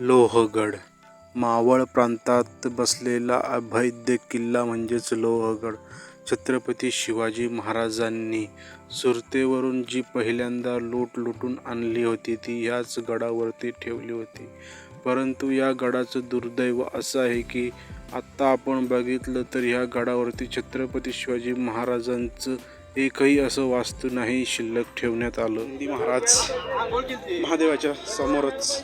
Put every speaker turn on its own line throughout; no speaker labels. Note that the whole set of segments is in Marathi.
लोहगड. मावळ प्रांतात बसलेला अभेद्य किल्ला म्हणजेच लोहगड. छत्रपती शिवाजी महाराजांनी सुरतेवरून जी पहिल्यांदा लूट लुटून आणली होती ती ह्याच गडावरती ठेवली होती. परंतु या गडाचं दुर्दैव असं आहे की आत्ता आपण बघितलं तर ह्या गडावरती छत्रपती शिवाजी महाराजांचं एकही असं वास्तू नाही शिल्लक ठेवण्यात आलं. महाराज महादेवाच्या समोरच.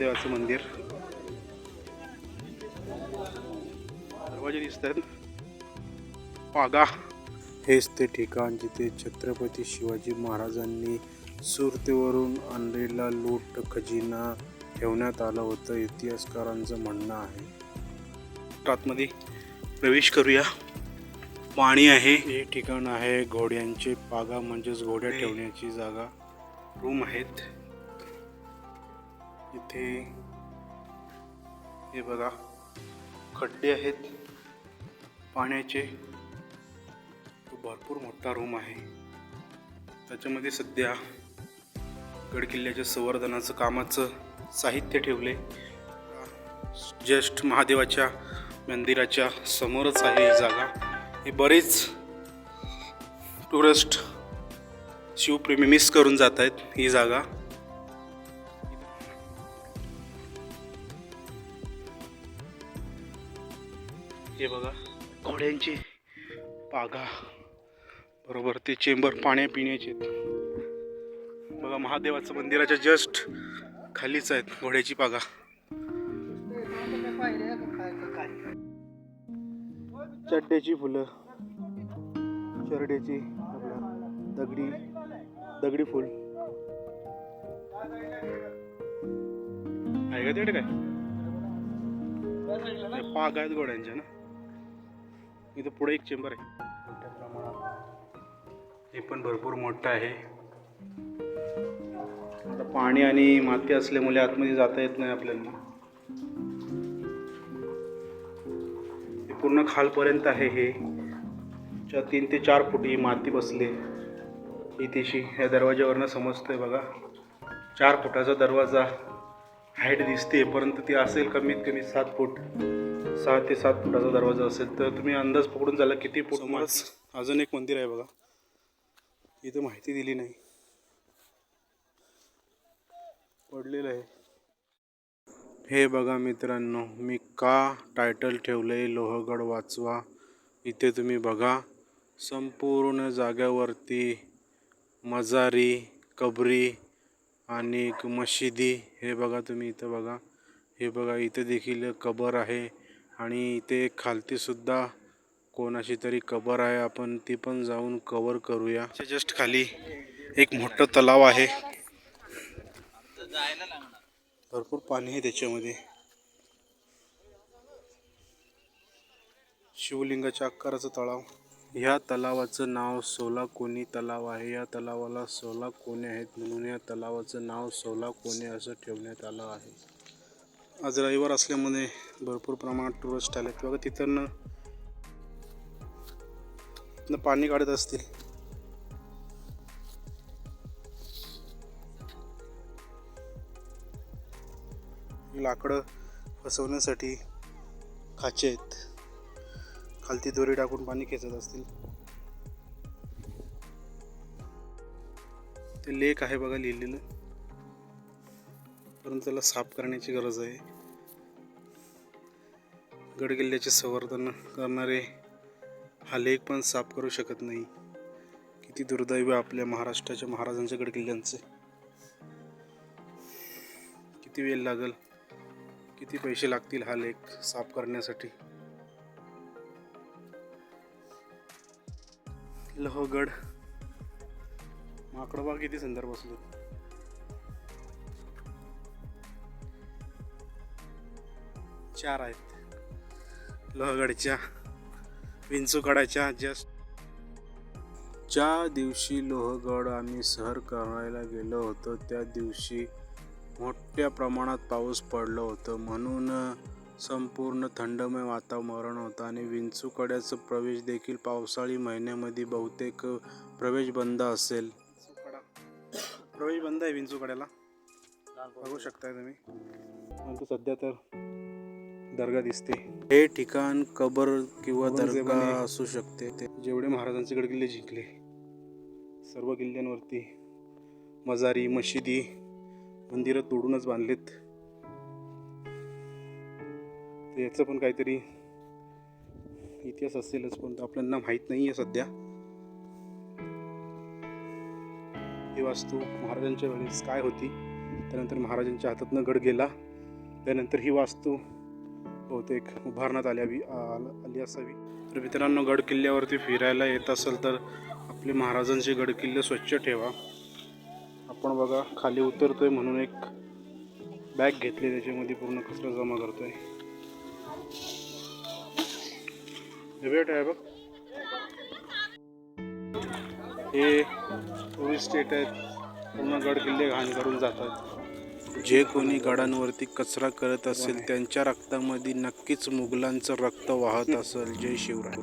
महादेवाचं मंदिर. दरवाजे दिसत आहेत पागा हेच ते ठिकाण जिथे छत्रपती शिवाजी महाराजांनी सुरतेवरून आणलेला लूट खजिना ठेवण्यात आलं होतं. इतिहासकारांचं म्हणणं आहे. आतमध्ये प्रवेश करूया. पाणी आहे. हे ठिकाण आहे घोड्यांचे पागा म्हणजेच घोड्या ठेवण्याची जागा. रूम आहेत. इथे हे बघा खड्डे आहेत पाण्याचे. तो भरपूर मोठा रूम आहे. त्याच्यामध्ये सध्या गडकिल्ल्याच्या संवर्धनाचं कामाचं साहित्य ठेवले ज्येष्ठ महादेवाच्या मंदिराच्या समोरच आहे ही जागा. हे बरेच टुरिस्ट शिवप्रेमी मिस करून जात आहेत ही जागा. हे बघा. घोड्यांची पागा. बरोबर ते चेंबर पाण्या पिण्याचे बघा महादेवाचं मंदिराच्या जस्ट खालीच आहेत घोड्याची पागा. चड्ड्याची फुलं चरड्याची दगडी दगडी फुल. आहे का तिकडे काय? पाग आहेत घोड्यांच्या ना. इथं पुढे एक चेंबर आहे. मोठ्या प्रमाणात. हे पण भरपूर मोठं आहे. आता पाणी आणि माती असल्यामुळे आतमध्ये जाता येत नाही आपल्याला. हे पूर्ण खालपर्यंत आहे हे. च्या तीन ते चार फूट ही माती बसली इथेशी ह्या दरवाज्यावरनं समजतंय बघा. चार फुटाचा दरवाजा हाईट दिसते परंतु ती असेल कमीत कमी सात फूट. सहा ते सात फुटाचा दरवाजा असेल तर तुम्ही अंदाज पकडून झाला किती फूट समोरच अजून एक मंदिर आहे बघा. इथं माहिती दिली नाही. पडलेलं आहे. हे बघा मित्रांनो मी का टायटल ठेवलं आहे लोहगड वाचवा? इथे तुम्ही बघा. संपूर्ण जाग्यावरती मजारी कबरी आणि एक मशिदी हे बघा तुम्ही इथं बघा. हे बघा इथे देखील कबर आहे. आणि इथे खालतीसुद्धा कोणाची तरी कबर आहे आपण ती पण जाऊन कवर करूया. जस्ट खाली एक मोठं तलाव आहे. भरपूर पाणी आहे त्याच्यामध्ये. शिवलिंगाच्या आकाराचं तलाव. ह्या तलावाचं नाव सोला कोणी तलाव आहे. या तलावाला सोला कोणे आहेत म्हणून या तलावाचं नाव सोला कोणे असं ठेवण्यात आलं आहे. आज रविवार असल्यामुळे भरपूर प्रमाणात टुरिस्ट आहेत बघा तिथं पाणी काढत असतील. लाकडं फसवण्यासाठी खाचे आहेत. खालती दोरी टाकून पाणी खेचत असतील. ते लेक आहे बघा लिहिलेलं. परंतु त्याला साफ करण्याची गरज आहे. गडकिल्ल्याचे संवर्धन करणारे हा लेख पण साफ करू शकत नाही. किती दुर्दैव आपल्या महाराष्ट्राच्या महाराजांच्या गडकिल्ल्यांचे. किती वेळ लागेल किती पैसे लागतील हा लेख साफ करण्यासाठी. लोहगड माकडबाग किती सुंदर बसले चार आहेत. लोहगडच्या विंचूकडाच्या जस्ट. ज्या दिवशी लोहगड आम्ही सहर करायला गेलो होतो त्या दिवशी मोठ्या प्रमाणात पाऊस पडलं होतं. म्हणून संपूर्ण थंडमय वातावरण होतं आणि विंचूकड्याचा प्रवेश देखील पावसाळी महिन्यामध्ये बहुतेक प्रवेश बंद असेल. प्रवेश बंद आहे विंचूकड्याला. बघू शकताय तुम्ही. परंतु सध्या तर दर्गा दिसते. हे ठिकाण कबर किंवा दर्गा असू शकते. ते जेवढे महाराजांचे गड किल्ले जिंकले सर्व किल्ल्यांवरती मजारी मशिदी मंदिरं तोडूनच बांधलेत. तर याचं पण काहीतरी इतिहास असेलच पण तो आपल्याला माहीत नाही आहे सध्या. ही वास्तू महाराजांच्या वेळेस काय होती? त्यानंतर महाराजांच्या हातातनं गड गेला. त्यानंतर ही वास्तू बहुतेक उभारण्यात आल्यावी आली असावी. तर मित्रांनो गड किल्ल्यावरती फिरायला येत असेल तर आपले महाराजांचे गड किल्ले स्वच्छ ठेवा. आपण बघा खाली उतरतोय म्हणून एक बॅग घेतली त्याच्यामध्ये पूर्ण कचरा जमा करतोय. आहे भेट आहे बघ. हे टुरिस्ट स्टेट आहेत. पूर्ण गड किल्ले घाण करून जातात. जे कोणी गडांवरती कचरा करत असेल त्यांच्या रक्तामध्ये नक्कीच मुघलांचं रक्त वाहत असेल. जय शिवराय.